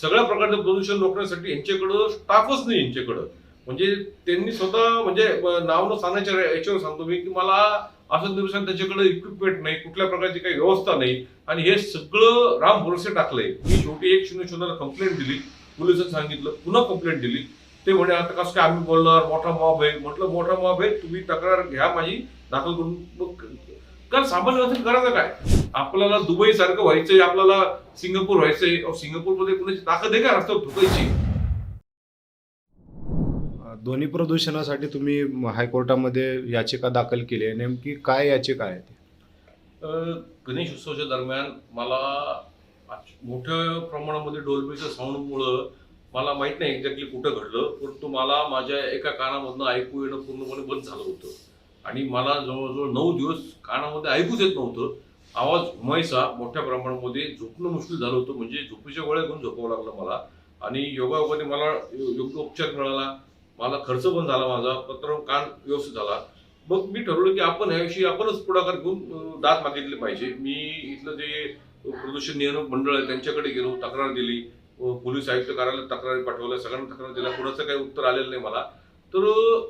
सगळ्या प्रकारचं प्रदूषण रोखण्यासाठी यांच्याकडं स्टाफच नाही यांच्याकडं. म्हणजे त्यांनी स्वतः म्हणजे नाव न सांगण्याच्या याच्यावर सांगतो मी की मला असं दिवसान त्याच्याकडे इक्विपमेंट नाही कुठल्या प्रकारची काही व्यवस्था नाही. आणि हे सगळं राम भरोसे टाकलंय. मी शेवटी एक शून्य शून्यला कंप्लेंट दिली. पोलिसांनी सांगितलं पुन्हा कंप्लेंट दिली. ते म्हणे आता कसं काय आम्ही बोलणार? मोठा मॉब आहे. म्हटलं मोठा मॉब आहे तुम्ही तक्रार घ्या माझी. दाखल करून मग कारण सामान्य माणसाने करायचं काय? आपल्याला दुबई सारखं व्हायचंय आपल्याला सिंगापूर व्हायचंय. सिंगापूरमध्ये कुणाची ताकद आहे का? रस्त्यावर थुकायची ध्वनी प्रदूषणासाठी तुम्ही हायकोर्टामध्ये याचिका दाखल केली आहे. नेमकी काय याचिका आहे ती? गणेश उत्सवाच्या दरम्यान मला मोठ्या प्रमाणामध्ये डोलबीच्या साऊंडमुळं मला माहीत नाही एक्झॅक्टली कुठं घडलं परंतु मला माझ्या एका कानामधनं ऐकू येणं पूर्णपणे बंद झालं होतं. आणि मला जवळजवळ नऊ दिवस कानामध्ये ऐकूच येत नव्हतं. आवाज घुमायचा मोठ्या प्रमाणामध्ये झोपणं मुश्किल झालं होतं. म्हणजे झोपीच्या गोळ्या घेऊन झोपावं लागलं मला. आणि योगायोगाने मला योग्य उपचार मिळाला. मला खर्च पण झाला माझा. पत्र कान व्यवस्थित झाला. मग मी ठरवलं की आपण याविषयी आपणच पुढाकार घेऊन अं, दाद मागितले पाहिजे. मी इथलं जे प्रदूषण नियंत्रण मंडळ आहे त्यांच्याकडे गेलो तक्रार दिली. पोलीस आयुक्त कार्यालयात तक्रारी पाठवल्या. सगळ्यांना तक्रार दिल्या. कुणाचं काही उत्तर आलेलं नाही मला. तर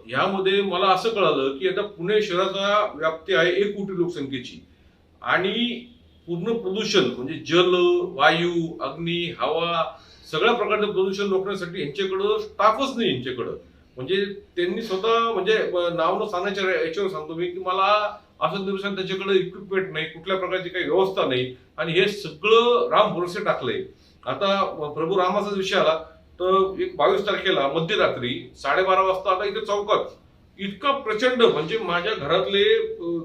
ह्यामध्ये मला असं कळालं की आता पुणे शहराचा व्याप्ती आहे एक कोटी लोकसंख्येची. आणि पूर्ण प्रदूषण म्हणजे जल वायू अग्नी हवा सगळ्या प्रकारचं प्रदूषण रोखण्यासाठी यांच्याकडं स्टाफच नाही यांच्याकडं. म्हणजे त्यांनी स्वतः म्हणजे नाव न सांगण्याच्या याच्यावर सांगतो मी की मला असं दिवसांत त्याच्याकडे इक्विपमेंट नाही कुठल्या प्रकारची काही व्यवस्था नाही. आणि हे सगळं राम भरोसे टाकलंय. आता प्रभू रामाचा विषय आला. तर एक बावीस तारखेला मध्यरात्री साडेबारा वाजता आता इथे चौकात इतका प्रचंड म्हणजे माझ्या घरातले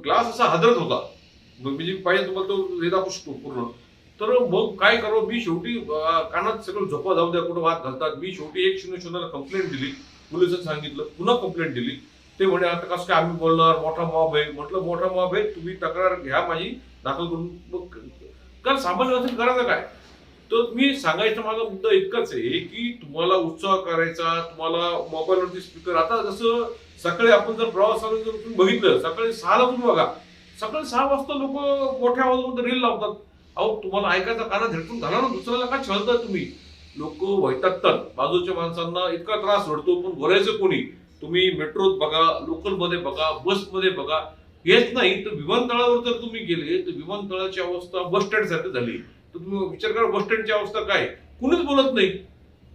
ग्लास असा हादरत होता. म्हणजे पाहिजे तुम्हाला तो हे दाखवू शकतो पूर्ण. तर मग काय करावं? मी शेवटी कानात सगळं झोपा जाऊ द्या कुठं वाद घालतात. मी शेवटी एक शून्य शून्यला कंप्लेंट दिली. पोलिसांनी सांगितलं पुन्हा कंप्लेंट दिली. ते म्हणे आता कसं काय आम्ही बोलणार? मोठा मॉब आहे. म्हटलं मोठा मॉब आहे तुम्ही तक्रार घ्या माझी दाखल करून. मग कारण सामान्य करायचं काय? तर मी सांगायचा माझा मुद्दा इतकाच आहे की तुम्हाला उत्साह करायचा तुम्हाला मोबाईलवरती स्पीकर आता जसं सकाळी आपण जर प्रवासाला जर तुम्ही बघितलं सकाळी सहाला तुम्ही बघा. सकाळी सहा वाजता लोक मोठ्या आवाजामध्ये रील लावतात. अहो तुम्हाला ऐकायचा काना हेडफोन घाला ना दुसऱ्याला का छळता तुम्ही? लोक वैतागतात. बाजूच्या माणसांना इतका त्रास होतो पण बोलायचं कोणी? तुम्ही मेट्रोत बघा लोकलमध्ये बघा बसमध्ये बघा. हेच नाही तर विमानतळावर जर तुम्ही गेले तर विमानतळाची अवस्था बस स्टँड सारखी झाली. विचार करा बस स्टँडची अवस्था काय कुणीच बोलत नाही.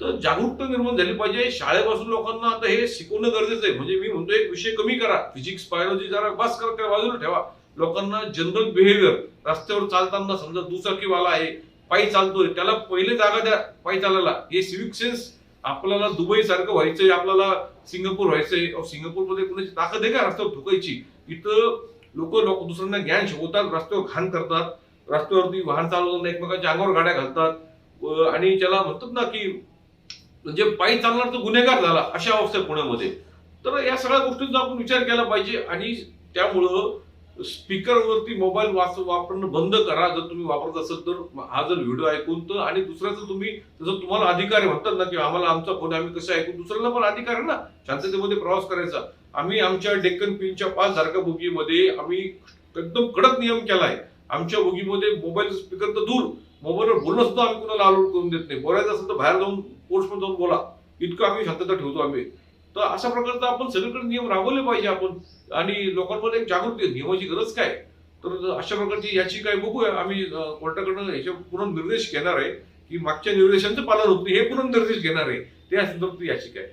तर जागरूकता निर्माण झाली पाहिजे. शाळेपासून लोकांना आता हे शिकवणं गरजेचं आहे. म्हणजे मी म्हणतो एक विषय कमी करा. फिजिक्स बायोलॉजी जरा बस करा त्या बाजूला ठेवा. लोकांना जनरल बिहेवियर रस्त्यावर चालताना समजा दुचाकीवाला आहे पायी चालतोय त्याला पहिले जागा द्या पायी चालायला. हे सिव्हिक सेन्स आपल्याला दुबई सारखं व्हायचंय आपल्याला सिंगापूर व्हायचंय. सिंगापूरमध्ये कुणाची ताकद आहे का रस्त्यावर थुकायची इथं लोक लोक दुसऱ्यांना ज्ञान शिकवतात रस्त्यावर घाण करतात. रस्त्यावरती वाहन चालवताना एकमेकांच्या अंगावर गाड्या घालतात. व- आणि त्याला म्हणतात ना की म्हणजे पायी चालणार तर गुन्हेगार झाला अशा अवस्था पुण्यामध्ये. तर या सगळ्या गोष्टींचा आपण विचार केला पाहिजे आणि त्यामुळं स्पीकरवरती मोबाईल वाच वापरणं बंद करा. जर तुम्ही वापरत असाल तर हा जर व्हिडिओ ऐकून तर आणि दुसऱ्याचं तुम्ही जसं तुम्हाला अधिकार आहे म्हणतात ना की आम्हाला आमचा फोन आम्ही कसं ऐकून दुसऱ्याला पण अधिकार आहे ना. शांततेमध्ये प्रवास करायचा. आम्ही आमच्या डेक्कन पिनच्या पाच धारका भूमीमध्ये आम्ही एकदम कडक नियम केला आहे आमच्या ओगीमध्ये मोबाईल स्पीकर तर दूर. मोबाईलवर बोलणं सुद्धा आम्ही कुणाला अलाउड करून देत नाही. बोलायचं असेल तर बाहेर जाऊन कोर्समध्ये जाऊन बोला. इतकं आम्ही शांतता ठेवतो आम्ही. तर अशा प्रकारचा आपण सगळीकडे नियम राबवले पाहिजे आपण. आणि लोकांमध्ये एक जागृती नियमाची गरज काय? तर अशा प्रकारची याची काय बघूया. आम्ही अं, कोर्टाकडनं ह्याच्या पुनर्निर्देश घेणार आहे. की मागच्या निर्देशांचं पालन होत नाही. हे पुनर्निर्देश घेणार आहे. त्या संदर्भात याचिका आहे.